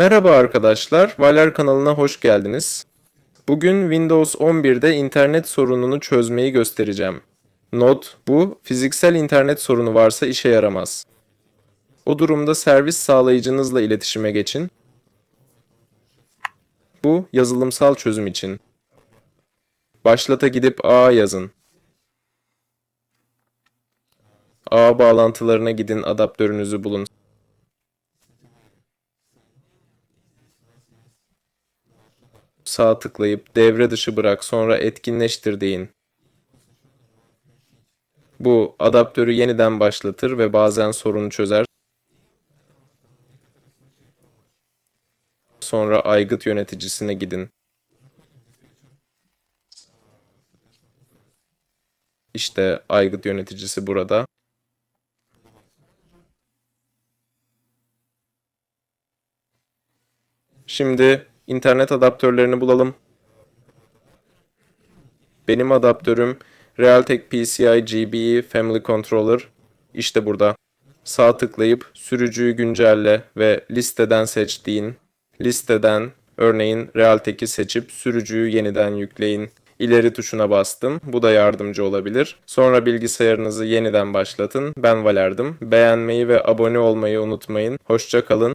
Merhaba arkadaşlar, Valer kanalına hoş geldiniz. Bugün Windows 11'de internet sorununu çözmeyi göstereceğim. Not, bu fiziksel internet sorunu varsa işe yaramaz. O durumda servis sağlayıcınızla iletişime geçin. Bu yazılımsal çözüm için. Başlata gidip A yazın. A bağlantılarına gidin, adaptörünüzü bulun. Sağ tıklayıp devre dışı bırak sonra etkinleştir deyin. Bu adaptörü yeniden başlatır ve bazen sorunu çözer. Sonra aygıt yöneticisine gidin. İşte aygıt yöneticisi burada. Şimdi internet adaptörlerini bulalım. Benim adaptörüm Realtek PCI GBE Family Controller. İşte burada. Sağ tıklayıp sürücüyü güncelle ve listeden seç deyin. Listeden örneğin Realtek'i seçip sürücüyü yeniden yükleyin. İleri tuşuna bastım. Bu da yardımcı olabilir. Sonra bilgisayarınızı yeniden başlatın. Ben Valer'dim. Beğenmeyi ve abone olmayı unutmayın. Hoşça kalın.